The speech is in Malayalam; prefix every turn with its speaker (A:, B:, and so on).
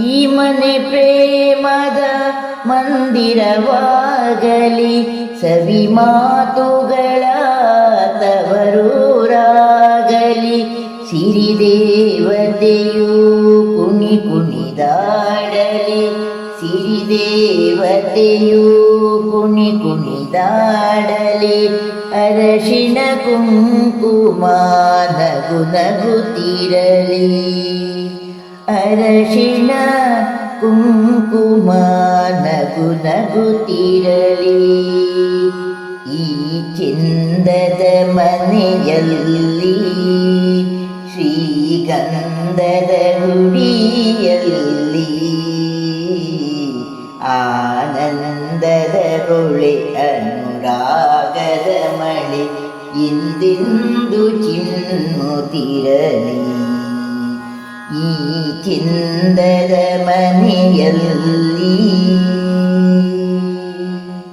A: ಈ ಮನೆ ಪ್ರೇಮದ ಮಂದಿರವಾಗಲಿ, ಸವಿ ಮಾತುಗಳ ತವರೂರಾಗಲಿ. ಸಿರಿದೇವತೆಯು ಕುಣಿ ಕುಣಿದಾಡಲಿ ಸಿರಿದೇವತೆಯು ಕುಣಿ ಕುಣಿದಾಡಲಿ. ಅರಶಿಣ ಕುಂಕುಮ ನಗು ನಗುತ್ತಿರಲಿ അരഷിണ കുങ്കുമാനകുനകുതിരളി. ഈ ചിന്തത മനയല്ലി ശ്രീഗന്ധത കുടിയല്ലി ആനന്ദത പൊളി അനുരാഗരമണി ഇന്ദിന്ദു ചിന്നു തിരളീ. ഈ ചിന്തരമണിയല്ലീ.